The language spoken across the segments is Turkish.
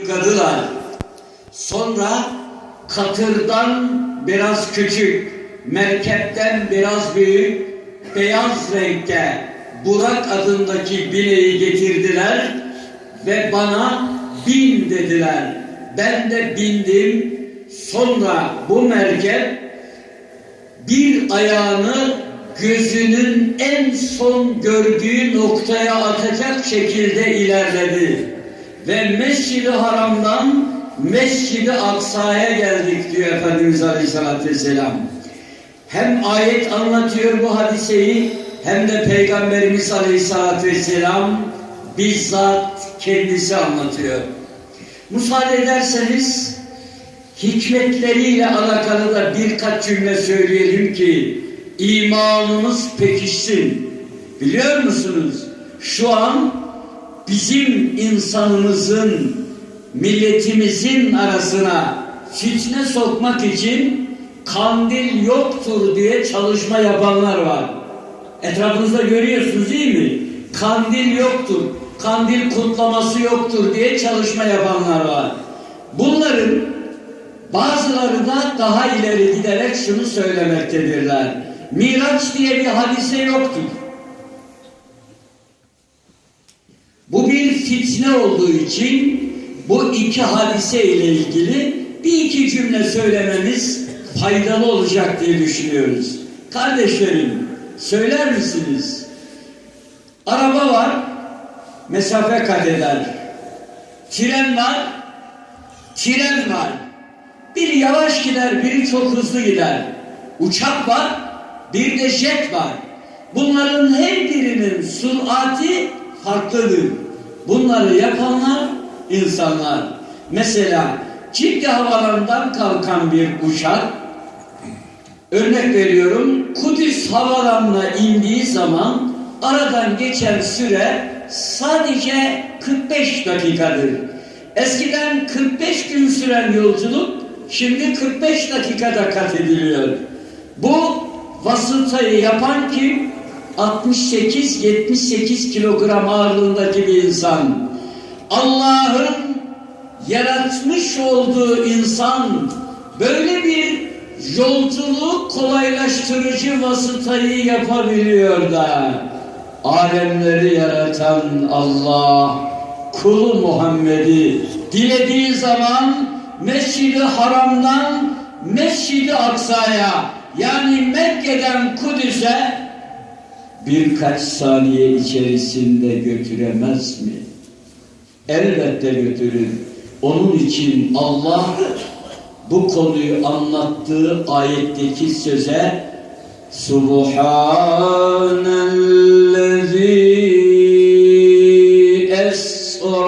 Yıkadılar. Sonra katırdan biraz küçük, merkepten biraz büyük, beyaz renkte Burak adındaki bineği getirdiler ve bana bin dediler. Ben de bindim. Sonra bu merkep bir ayağını gözünün en son gördüğü noktaya atacak şekilde ilerledi. Ve Mescid-i Haram'dan Mescid-i Aksa'ya geldik diyor Efendimiz Aleyhisselatü Vesselam. Hem ayet anlatıyor bu hadiseyi hem de Peygamberimiz Aleyhisselatü Vesselam bizzat kendisi anlatıyor. Müsaade ederseniz hikmetleriyle alakalı da birkaç cümle söyleyelim ki imanımız pekişsin. Biliyor musunuz? Şu an bizim insanımızın, milletimizin arasına fitne sokmak için kandil yoktur diye çalışma yapanlar var. Etrafınızda görüyorsunuz değil mi? Kandil yoktur, kandil kutlaması yoktur diye çalışma yapanlar var. Bunların bazıları da daha ileri giderek şunu söylemektedirler. Miraç diye bir hadise yoktur. Bu bir fitne olduğu için bu iki hadise ile ilgili bir iki cümle söylememiz faydalı olacak diye düşünüyoruz. Kardeşlerim söyler misiniz? Araba var, mesafe kat eder. Tren var, tren var. Biri yavaş gider, biri çok hızlı gider. Uçak var, bir de jet var. Bunların her birinin sürati farklıdır. Bunları yapanlar insanlar. Mesela Ciddi havalarından kalkan bir uçak örnek veriyorum Kudüs havalanına indiği zaman aradan geçen süre sadece 45 dakikadır. Eskiden 45 gün süren yolculuk şimdi 45 dakikada kat ediliyor. Bu vasıtayı yapan kim? 68-78 kilogram ağırlığındaki bir insan. Allah'ın yaratmış olduğu insan böyle bir yolculuğu kolaylaştırıcı vasıtayı yapabiliyor da alemleri yaratan Allah kulu Muhammed'i dilediği zaman Mescid-i Haram'dan Mescid-i Aksa'ya yani Mekke'den Kudüs'e birkaç saniye içerisinde götüremez mi? Elbette götürür. Onun için Allah bu konuyu anlattığı ayetteki söze Subhanellezi esra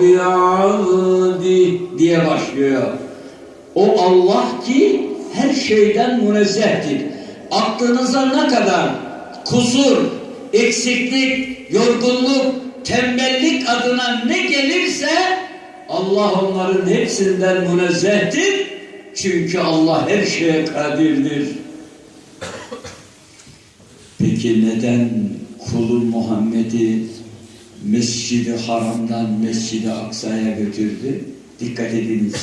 bi'abdi diye başlıyor. O Allah ki her şeyden münezzehtir. Aklınıza ne kadar kusur, eksiklik, yorgunluk, tembellik adına ne gelirse Allah onların hepsinden münezzehtir. Çünkü Allah her şeye kadirdir. Peki neden kulu Muhammed'i Mescid-i Haram'dan Mescid-i Aksa'ya götürdü? Dikkat ediniz.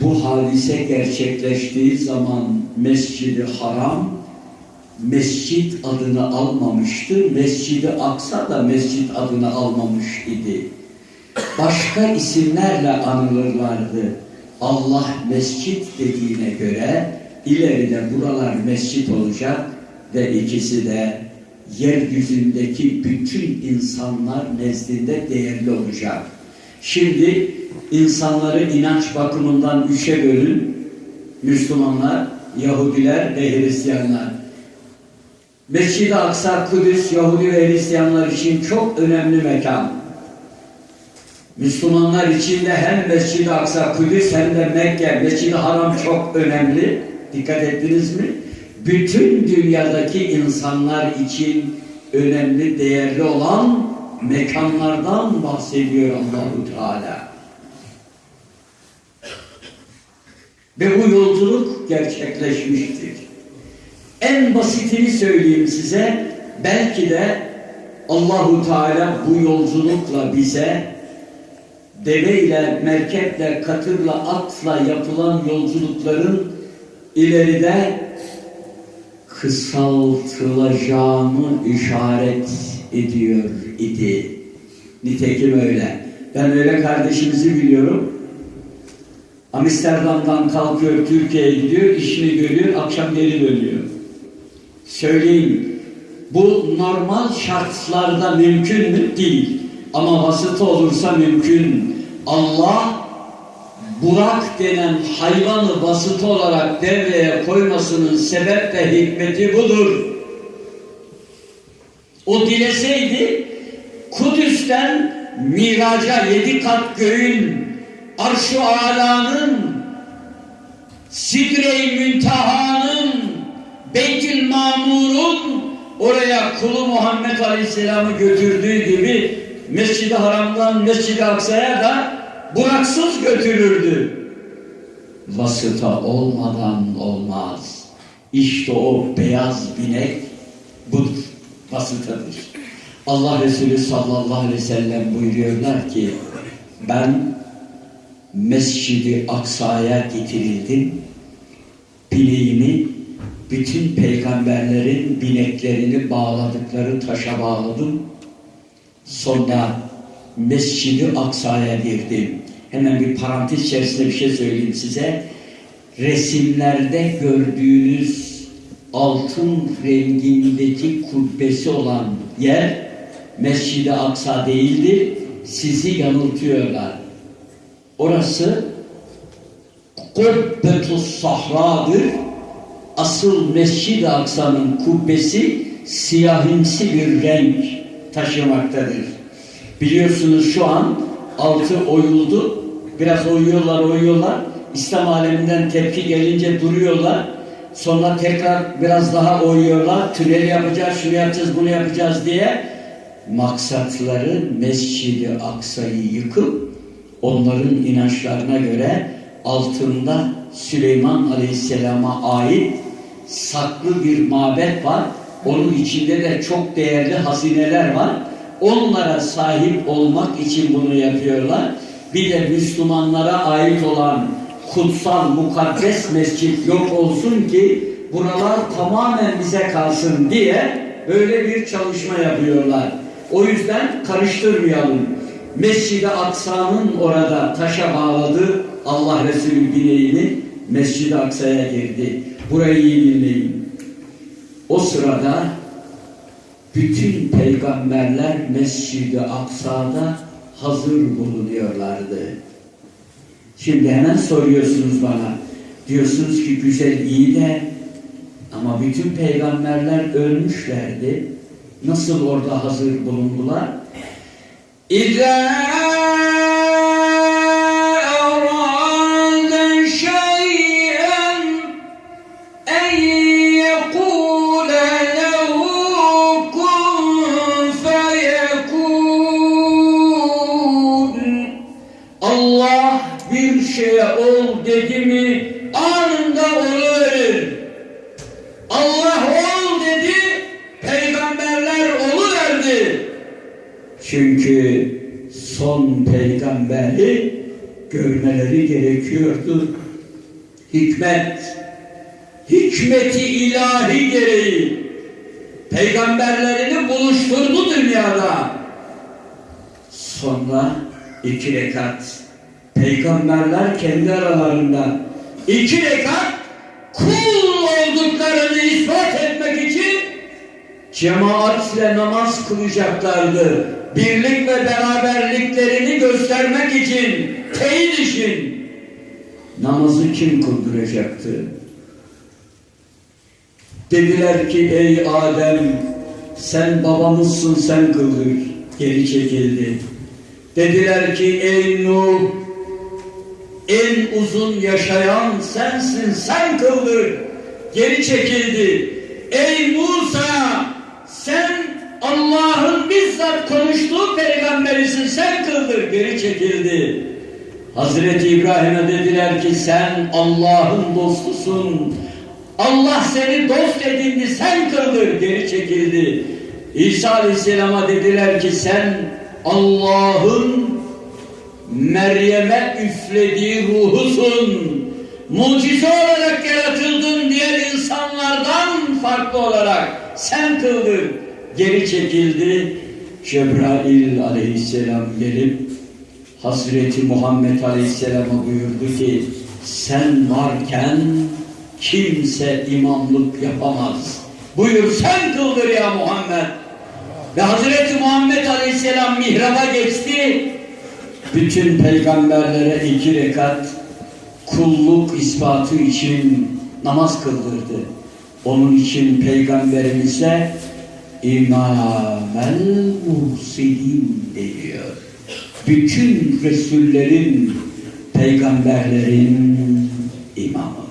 Bu hadise gerçekleştiği zaman Mescid-i Haram mescit adını almamıştı. Mescid-i Aksa da mescit adını almamış idi. Başka isimlerle anılırlardı. Allah mescit dediğine göre ileride buralar mescit olacak ve ikisi de yeryüzündeki bütün insanlar nezdinde değerli olacak. Şimdi insanları inanç bakımından üçe bölün. Müslümanlar, Yahudiler ve Hristiyanlar. Mescid-i Aksa, Kudüs, Yahudi ve Hristiyanlar için çok önemli mekan. Müslümanlar için de hem Mescid-i Aksa, Kudüs hem de Mekke, Mescid-i Haram çok önemli. Dikkat ettiniz mi? Bütün dünyadaki insanlar için önemli, değerli olan mekanlardan bahsediyor Allahu Teala. Ve bu yolculuk gerçekleşmiştir. En basitini söyleyeyim size. Belki de Allahu Teala bu yolculukla bize deveyle, merkeple, katırla, atla yapılan yolculukların ileride kısaltılacağını işaret ediyor idi. Nitekim öyle. Ben öyle kardeşimizi biliyorum. Amsterdam'dan kalkıyor, Türkiye'ye gidiyor, işini görüyor, akşam geri dönüyor. Söyleyin, bu normal şartlarda mümkün mü? Değil. Ama vasıta olursa mümkün. Allah Burak denen hayvanı vasıta olarak devreye koymasının sebep ve hikmeti budur. O dileseydi Kudüs'ten miraca yedi kat göğün arş-ı alanın Sidre-i Münteha'nın Beytül Mamur'un oraya kulu Muhammed Aleyhisselam'ı götürdüğü gibi Mescid-i Haram'dan Mescid-i Aksa'ya da buraksız götürürdü. Vasıta olmadan olmaz. İşte o beyaz binek budur. Vasıtadır. Allah Resulü sallallahu aleyhi ve sellem buyuruyorlar ki ben Mescid-i Aksa'ya getirildim. Bineğimi bütün peygamberlerin bineklerini bağladıkları taşa bağladım. Sonra Mescid-i Aksa'ya girdim. Hemen bir parantez içerisinde bir şey söyleyeyim size. Resimlerde gördüğünüz altın rengindeki kubbesi olan yer Mescid-i Aksa değildir. Sizi yanıltıyorlar. Orası Kubbetus Sahra'dır. Asıl Mescid-i Aksa'nın kubbesi siyahimsi bir renk taşımaktadır. Biliyorsunuz şu an altı oyuldu. Biraz oyuyorlar oyuyorlar. İslam aleminden tepki gelince duruyorlar. Sonra tekrar biraz daha oyuyorlar. Tünel yapacağız, şunu yapacağız, bunu yapacağız diye. Maksatları Mescid-i Aksa'yı yıkıp onların inançlarına göre altında Süleyman Aleyhisselam'a ait saklı bir mabet var. Onun içinde de çok değerli hazineler var. Onlara sahip olmak için bunu yapıyorlar. Bir de Müslümanlara ait olan kutsal, mukaddes mescit yok olsun ki buralar tamamen bize kalsın diye böyle bir çalışma yapıyorlar. O yüzden karıştırmayalım. Mescid-i Aksa'nın orada taşa bağladı Allah Resulü bileğini Mescid-i Aksa'ya girdi. Burayı iyi dinleyin. O sırada bütün peygamberler Mescid-i Aksa'da hazır bulunuyorlardı. Şimdi hemen soruyorsunuz bana. Diyorsunuz ki güzel iyi de ama bütün peygamberler ölmüşlerdi. Nasıl orada hazır bulundular? İzâ ol dedi mi anında oluverir. Allah ol dedi, peygamberler oluverdi. Çünkü son peygamberi görmeleri gerekiyordu. Hikmet, hikmeti ilahi gereği peygamberlerini buluşturdu dünyada. Sonra iki rekat peygamberler kendi aralarında iki rekat kul olduklarını ispat etmek için cemaatle namaz kılacaklardı. Birlik ve beraberliklerini göstermek için, teyit için namazı kim kıldıracaktı? Dediler ki ey Adem sen babamızsın sen kıldır. Geri çekildi. Dediler ki ey Nuh en uzun yaşayan sensin sen kıldır. Geri çekildi. Ey Musa sen Allah'ın bizzat konuştuğu peygamberisin sen kıldır. Geri çekildi. Hazreti İbrahim'e dediler ki sen Allah'ın dostusun. Allah seni dost edindi sen kıldır. Geri çekildi. İsa Aleyhisselam'a dediler ki sen Allah'ın Meryem'e üflediği ruhusun. Mucize olarak yaratıldın diğer insanlardan farklı olarak sen kıldın. Geri çekildi. Cebrail aleyhisselam gelip Hazreti Muhammed aleyhisselama buyurdu ki sen varken kimse imamlık yapamaz. Buyur sen kıldır ya Muhammed. Ve Hazreti Muhammed aleyhisselam mihraba geçti. Bütün peygamberlere iki rekat kulluk ispatı için namaz kıldırdı. Onun için peygamberimize İmamel Mursilin deniyor. Bütün Resullerin, peygamberlerin imamı.